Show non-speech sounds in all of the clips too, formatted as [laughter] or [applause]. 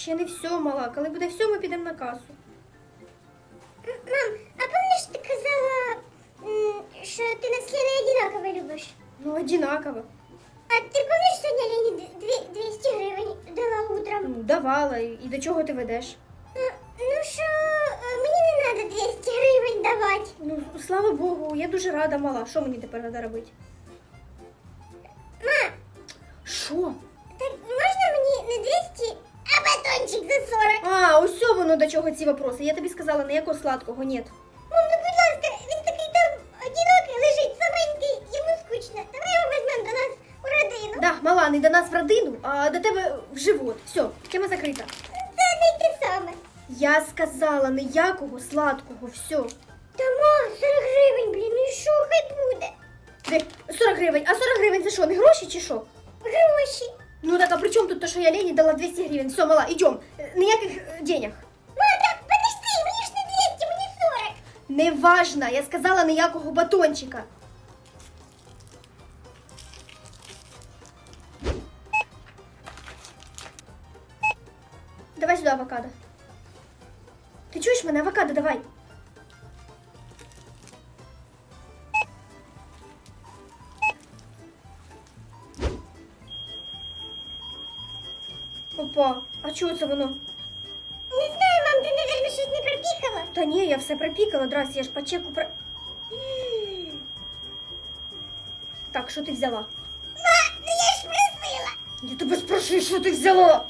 Ще не все, мала. Коли буде все, ми підемо на касу. Мам, а помниш, ти казала, м, що ти нас Леною одинаково любиш? Ну, одинаково. А ти помниш, сьогодні Лені дві- 200 гривень дала утром? Ну, давала. І і до чого ти ведеш? Е, Ну що, е, мені не треба 200 гривень давати. Ну, слава Богу, я дуже рада, мала. Що мені тепер треба робити? Ма, Що? До чого ці вопроси. Я тобі сказала, ніякого сладкого, ні. Мам, ну будь ласка, він такий там одинокий лежить, саменький, йому скучно. Давай його візьмемо до нас у родину. Да, мала, не до нас в родину, а до тебе в живот. Все, тема закрита. Це не те саме. Я сказала ніякого сладкого, все. Та ма, 40 гривень, блін, ну і що, хай буде. Де 40 гривень. А 40 гривень це що, не гроші чи що? Гроші. Ну так, а при чому тут то, що я Лені дала 200 гривень? Все, мала, йдем. Е, Ніяких е, денег. Мені 40. Не важно, я сказала ніякого батончика. Давай сюди авокадо. Ти чуєш мене? Авокадо, давай. Опа, а чого це воно? Та ні, я все пропікала, здрасте, я ж по чеку про... Так, що ти взяла? Ма, ну я ж просила. Я тебе спрашиваю, що ти взяла?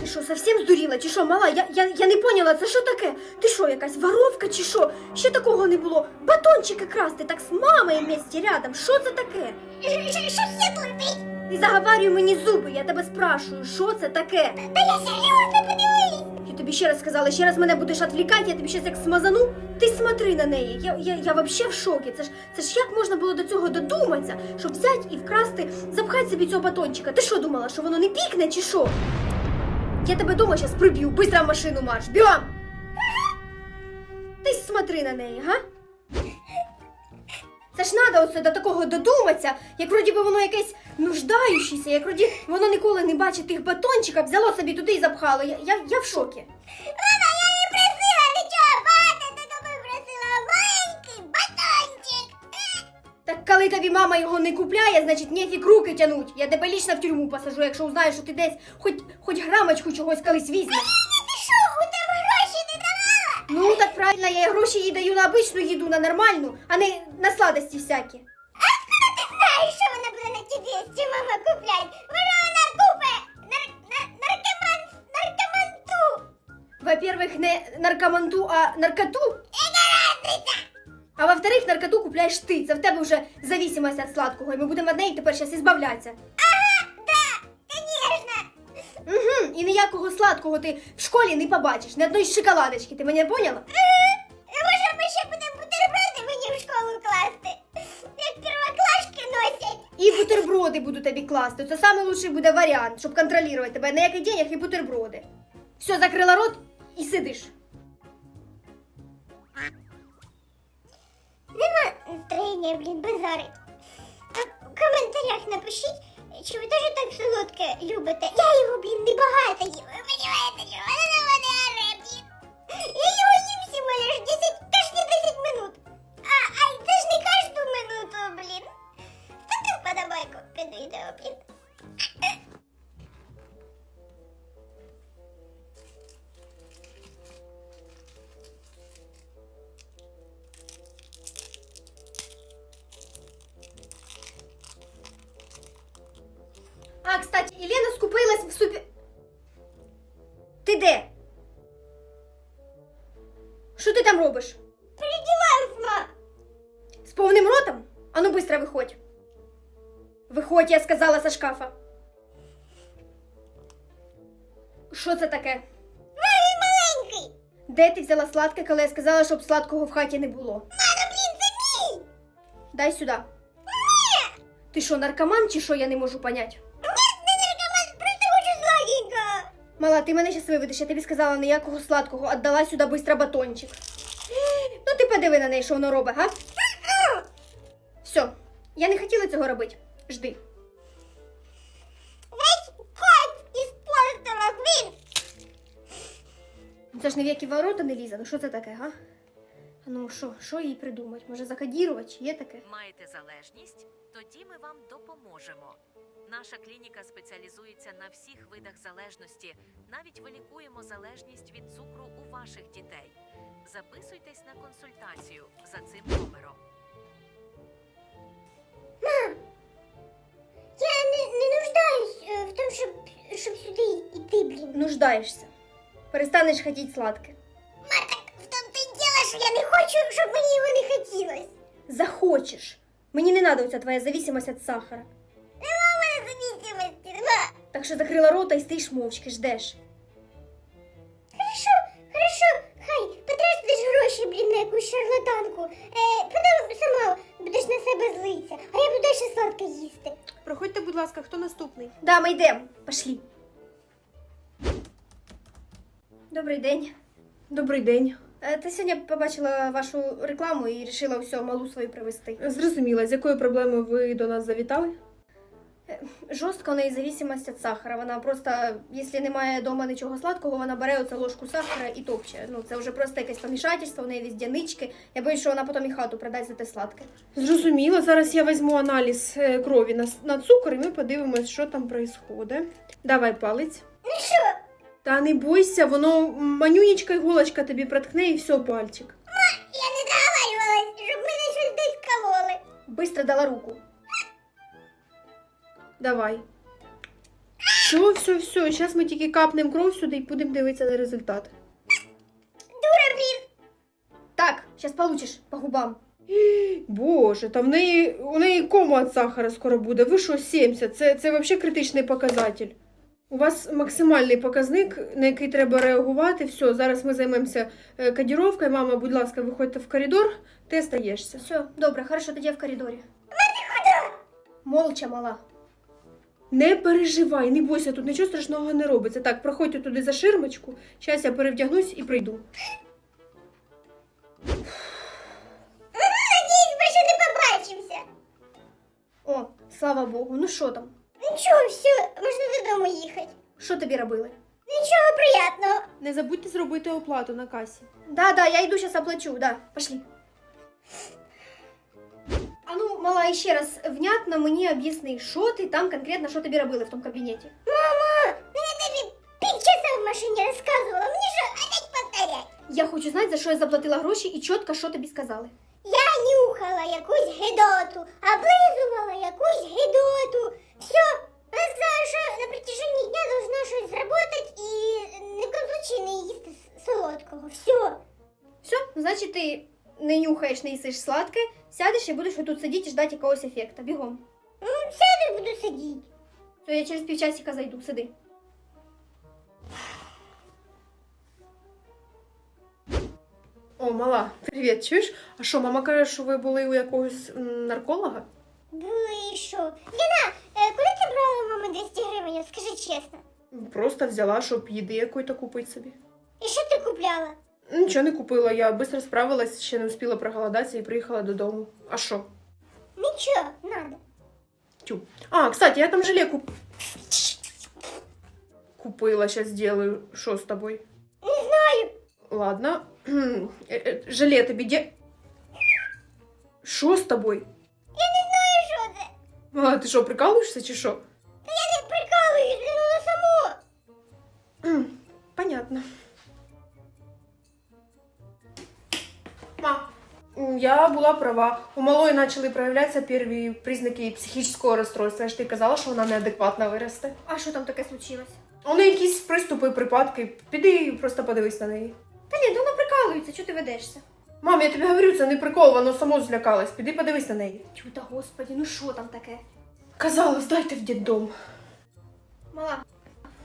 Ти що, совсем здуріла? Чи що, мала? Я, я, я не поняла, це що таке? Ти що, якась воровка чи що? Ще такого не було. Батончики красти так з мамою вместе рядом. Що це таке? Що все летить? Не заговарюй мені зуби, я тебе спрашую, що це таке? Та я серйозно подивись. Я тобі ще раз сказала, ще раз мене будеш відвлікати, я тобі щас як смазану. Ти смотри на неї. Я, я, я вообще в шокі. Це ж, це ж як можна було до цього додуматися, щоб взяти і вкрасти, запхати собі цього батончика. Ти що думала, що воно не пікне чи що? Я тебе дома зараз приб'ю, быстро в машину марш, бігом! Ти смотри на неї, га? Це ж надо оце до такого додуматися, як вроді би воно якесь нуждаючеся, як вроді воно ніколи не бачить тих батончиків, взяло собі туди і запхало. Я, я, я в шокі. Мама, я не просила нічого, багато ти тобі просила маленький батончик. Так коли тобі мама його не купляє, значить нефік руки тянуть. Я тебе лічно в тюрму посажу, якщо узнаю, що ти десь хоч, хоч грамочку чогось колись візьмеш. Ти що, у тебе гроші не давала? Ну так правильно, я гроші їй даю на обичну їду, на нормальну, а не на сладості всякі. 200, мама, куплять? Вона вона купе нар, нар, наркоман, наркоманту. Во-первых, не наркоманту, а наркоту. А во-вторых, наркоту купляєш ти. Це в тебе вже зависимость від сладкого, і ми будемо від неї тепер зараз ізбавлятися. Ага, да, конечно. Угу, і ніякого сладкого ти в школі не побачиш, ні одної шоколадочки, ти мене поняла? Ага. Бутерброди буду тобі класти. Це лучший буде варіант, щоб контролювати тебе. на Ніяких денег і бутерброди. Все, закрила рот і сидиш. Нема настроєння, блін, базарить. А в коментарях напишіть, чи ви теж так солодке любите. Я його, блін, небагато їм. Ви розумієте, що вона на мене З повним ротом? Ану, быстро виходь. Виходь, я сказала за шкафа. Що це таке? Ма, маленький. Де ти взяла сладке, коли я сказала, щоб сладкого в хаті не було? Ма, ну, блін, це мій. Дай сюди. Ні. Ти що, наркоман чи що, я не можу понять? Ні, не наркоман, просто хочу сладенького. Мала, ти мене щас виведеш, я тобі сказала ніякого сладкого, отдала сюди быстро батончик. Ну ти подиви на неї, що воно робить, га? Все, Я не хотіла цього робити. Жди. Весь кайф іспортила, блін. Це ж не в які ворота не лізе. Ну що це таке, га? А Ну що, що їй придумати? Може закодірувати? Є таке? Маєте залежність? Тоді ми вам допоможемо. Наша клініка спеціалізується на всіх видах залежності. Навіть вилікуємо залежність від цукру у ваших дітей. Записуйтесь на консультацію за цим номером. Блін. Нуждаєшся. Перестанеш хотіти сладке. Марта, в тому то й діло, що я не хочу, щоб мені його не хотілось. Захочеш. Мені не надо оця твоя зависимость від сахара. Нема в мене зависимості, нема. Так що закрила рота і стоїш мовчки, ждеш. Хорошо, хорошо, хай, потратиш гроші, блін, на якусь шарлатанку. Е, потім сама будеш на себе злитися, а я буду ще сладке їсти. Проходьте, будь ласка, хто наступний? Да, ми йдемо. Пошли. Добрий день. Добрий день. Е, Ти сьогодні побачила вашу рекламу і вирішила все малу свою привезти. Зрозуміла, з якою проблемою ви до нас завітали? Жорстко у неї зависимость від сахара. Вона просто, якщо немає вдома нічого сладкого, вона бере оце ложку сахара і топче. Ну це вже просто якесь помішательство, у неї везде нички. Я боюсь, що вона потім і хату продасть за те сладке. Зрозуміло, зараз я візьму аналіз е, крові на, с- на цукор і ми подивимось, що там відбувається. Давай палець. Що, Та не бойся, воно манюнічка іголочка тобі проткне і все, пальчик. Ма, я не договарювалась, щоб мене щось десь кололи. Бистро дала руку. Давай. Все, все, все. Зараз ми тільки капнемо кров сюди і будемо дивитися на результат. Дура, блін. Так, зараз получиш по губам. Боже, та в неї у неї кома від сахара скоро буде. Ви що, 70? Це, це взагалі критичний показатель. У вас максимальний показник, на який треба реагувати. Все, зараз ми займемося е, кодіровкою. Мама, будь ласка, виходьте в коридор, ти стаєшся. Все, добре, хорошо, тоді я в коридорі. Молча, мала. Не переживай, не бойся, тут нічого страшного не робиться. Так, проходьте туди за ширмочку. Зараз я перевдягнусь і прийду. Надіюсь, більше не побачимося. О, слава Богу, ну що там? Нічого, все, можна додому їхати. Що тобі робили? Нічого приятного. Не забудьте зробити оплату на касі. Да, да, я йду зараз оплачу, да, пошли. А ну, мала, ще раз внятно мені об'ясни, що ти там конкретно, що тобі робили в тому кабінеті. Мама, ну я тобі півчаса в машині розказувала, мені що опять повторять? Я хочу знати, за що я заплатила гроші і чітко, що тобі сказали. Я нюхала якусь гидоту, облизувала якусь гидоту. Все, вона сказала, що на протяженні дня должна щось зробити і ні в коем случае не їсти солодкого. Все. Все, значить, ти не нюхаєш, не їсиш сладке, сядеш і будеш тут сидіти і ждати якогось ефекта. Бігом. Ну, сяду і буду сидіти. Все, я через півчасика зайду, сиди. О, мала, привіт, чуєш? А що, мама каже, що ви були у якогось м, нарколога? Вийшов. Ліна, е, куди ти брала у мами 200 гривень? Скажи чесно. Просто взяла, щоб їди якої-то купити собі. І що ти купляла? Нічого не купила, я швидко справилась, ще не встигла проголодатися і приїхала додому. А що? Нічого, надо. Тю. А, кстати, я там желе куп... купила, сейчас сделаю. Що з тобою? Не знаю. Ладно. Е, [clears throat] е, Желе тобі де... Що з тобою? Мала, ти що, прикалуєшся чи що? Та я не прикалуюсь, воно само. М, Понятно. Ма, м, я була права. У малої почали проявлятися перві признаки психічного розстройства. Я ж ти казала, що вона неадекватно виросте. А що там таке случилось? У неї якісь приступи, припадки. Піди і просто подивись на неї. Та ні, то вона прикалується, чого ти ведешся? Мам, я тобі говорю, це не прикол, воно само злякалось. Піди подивись на неї. Тю, та господі, ну що там таке? Казала, здайте в дитдом. Мала,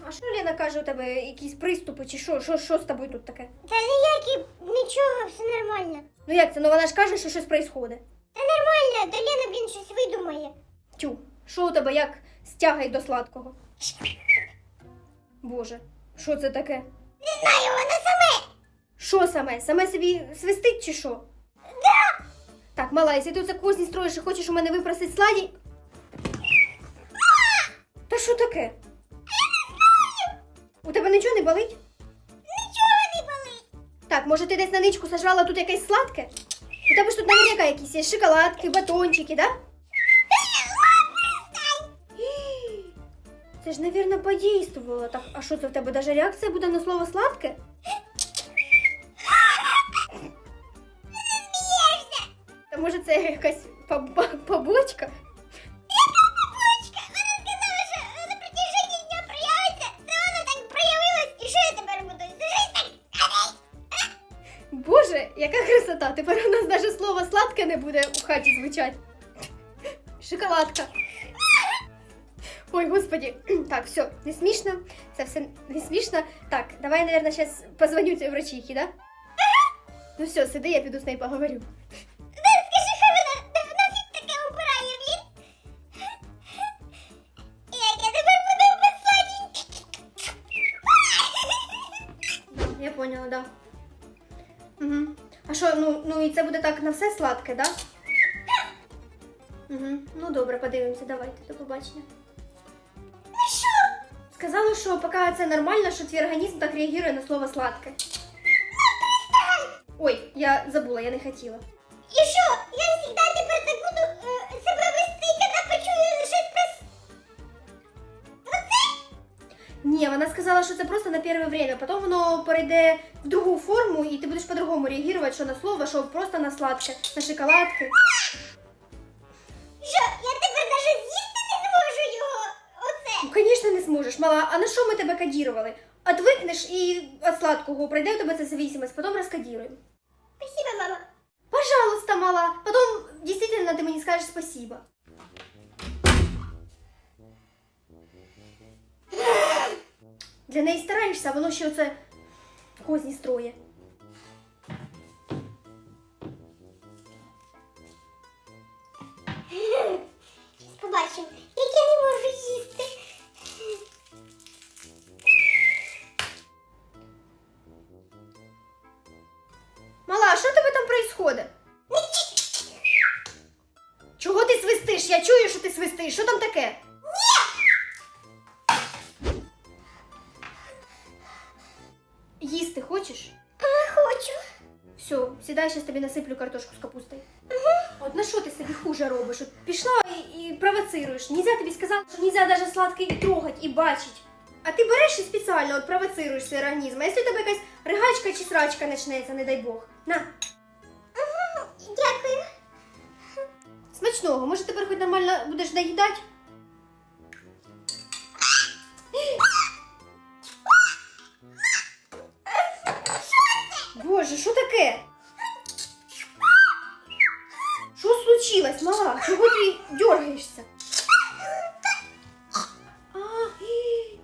а що Лена каже у тебе якісь приступи чи що? Що, що з тобою тут таке? Та ніякі, нічого, все нормально. Ну як це? Ну вона ж каже, що щось відбувається. Та нормально, то Лена, блін, щось видумає. Тю, що у тебе як стягай до сладкого? Боже, що це таке? Не знаю, вона саме. Що саме? Саме собі свистить чи що? Да! Так, мала, якщо ти оце козні строїш і хочеш у мене випросити сладі. Та що таке? У тебе нічого не болить? Нічого не болить. Так, може ти десь на ничку сажала тут якесь сладке? У тебе ж тут наверняка якісь є шоколадки, батончики, да? Це ж, навірно, подействувало. Так, а що це в тебе даже реакція буде на слово сладке? Тепер буду? Сижись так. Боже, яка красота! Тепер у нас навіть слово сладке не буде у хаті звучати. Шоколадка. Ой, господи. Так, все, не смішно. Це все не смішно. Так, давай, наверное, зараз позвоню цій врачихі, да? Ну все, сиди, я піду з нею поговорю. Да. Угу. А що, ну, ну і це буде так на все сладке, да? Угу. Ну добре, подивимося, давайте, до побачення. Ну що? Сказала, що поки це нормально, що твій організм так реагує на слово сладке. Ой, я забула, я не хотіла. І що? Сказала, що це просто на перше время, потім воно перейде в другу форму, і ти будеш по-другому реагувати, що на слово, що просто на сладке, на шоколадки. Що, я тепер навіть з'їсти не зможу його? Оце? Ну, звісно, не зможеш, мала. А на що ми тебе кодірували? Отвикнеш і від сладкого пройде у тебе ця зависимость, потім розкодіруємо. Спасибо, мама. Пожалуйста, мала. Потом действительно ты мне скажешь спасибо. Для неї стараєшся, а воно ще оце козні строє. Побачимо, як я не можу їсти. Мала, а що тебе там происходит? Чого ти свистиш? Я чую, що ти свистиш. Що там таке? Сідай, зараз тобі насиплю картошку з капустою. От на що ти собі хуже робиш? От пішла і, і провоцируєш. Нельзя тобі сказати, що нельзя даже сладкий і трогать і бачить. А ти береш і спеціально от провоцируєш свій організм. А якщо у тебе якась ригачка чи срачка почнеться, не дай Бог. На, Дякую. смачного, може тепер хоч нормально будеш доїдати? Боже, що таке? случилось, мала? Чого ти дергаєшся? А, і.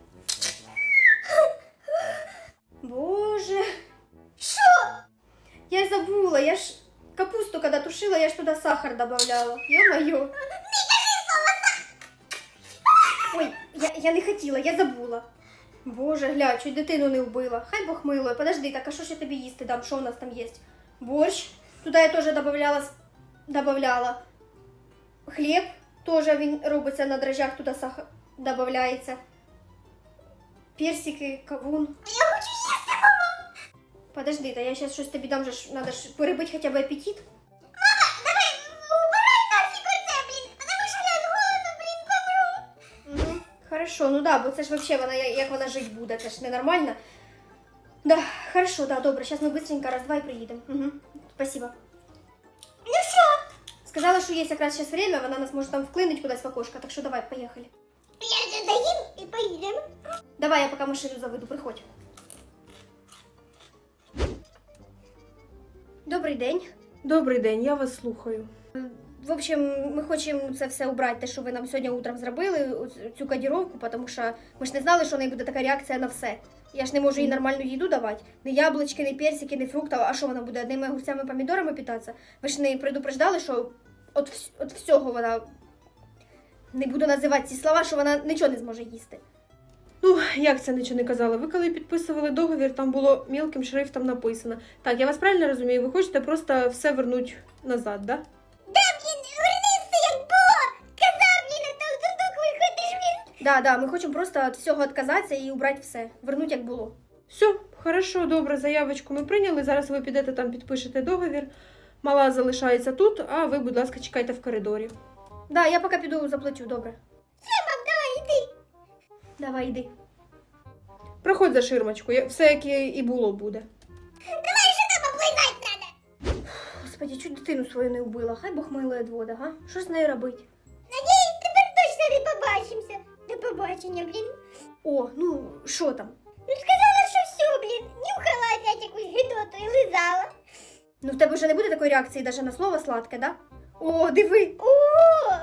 Боже. Що? Я й забула, я ж капусту, когда тушила, я ж туда сахар добавляла. Ё-моё. Ой, я, я не хотіла, я забула. Боже, гля, чуть дитину не вбила. Хай Бог милує. Подожди, так а що ж я тобі їсти дам? Що у нас там є? Борщ. Туда я теж добавляла, Добавляла. Хліб. Теж він робиться на дрожжах, туди сахар додається. Персики, кавун. Я хочу їсти, мама. Подожди, та я сейчас щось тобі дам ж- надо ж перебити хоча б апетит. Мама, давай убирай нафіг оце, блін, тому що я з голоду, блін, помру. Угу. Хорошо, ну да, бо це ж вообще вона як вона жить буде, це ж ненормально. Да, хорошо, да, добре, зараз ми быстренько раз-два і приїдемо. Угу. Спасибо. Сказала, що є якраз зараз время, вона нас може там вклинить кудись в окошко, так що давай, поїхали. Я доїм і поїдемо. Давай, я поки машину заведу, приходь. Добрий день. Добрий день, я вас слухаю. В общем, ми хочемо це все убрати, те, що ви нам сьогодні утром зробили, цю кодіровку, тому що ми ж не знали, що в неї буде така реакція на все. Я ж не можу їй нормальну їду давати. Ні яблучки, ні персики, ні фруктів. А що вона буде одними огурцями помідорами питатися? Ви ж не предупреждали, що от, от всього вона не буду називати ці слова, що вона нічого не зможе їсти. Ну, як це нічого не казали? Ви коли підписували договір, там було мілким шрифтом написано. Так, я вас правильно розумію, ви хочете просто все вернути назад, да? Да, блін, верни як було! Казав мені, там дурдок виходиш він. Да, да, ми хочемо просто від всього відказатися і убрати все. Вернути як було. Все, хорошо, добре, заявочку ми прийняли. Зараз ви підете там, підпишете договір. Мала залишається тут, а ви, будь ласка, чекайте в коридорі. Да, я поки піду заплачу, добре. Все, мам, давай, іди. Давай, йди. Проходь за ширмочку, я- все як і і було буде. Давай же там облизать надо. Господи, чуть дитину свою не вбила, хай Бог милує вода, га? Що з нею робить? Надіюсь, тепер точно не побачимося. До побачення, блін. О, ну що там? Ну сказала, що все, блін, нюхала опять якусь гидоту і лизала. Ну в тебе вже не буде такої реакції навіть на слово сладке, да? О, диви! О,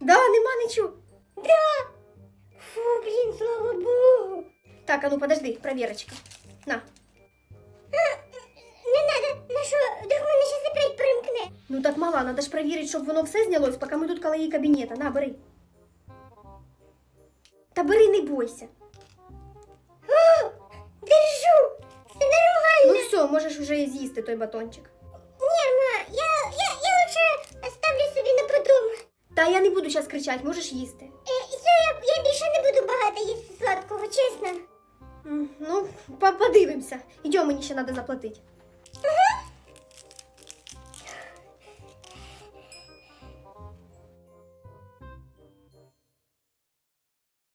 Да, нема нічого. да. Фу, блін, слава Богу. Так, а ну подожди, проверочка. На. Не надо, на що, вдруг мене щас опять примкне. Ну так мала, надо ж перевірити, щоб воно все знялось, поки ми тут коло її кабінета. На, бери. Та бери, не бойся. О, держу. Ну все, можеш вже з'їсти той батончик. Ні, ма, я, я, я лучше ставлю собі на потом. Та я не буду зараз кричати, можеш їсти. Е, все, я, я більше не буду багато їсти сладкого, чесно. М, Ну, по- подивимося. Йдемо, мені ще треба заплатити.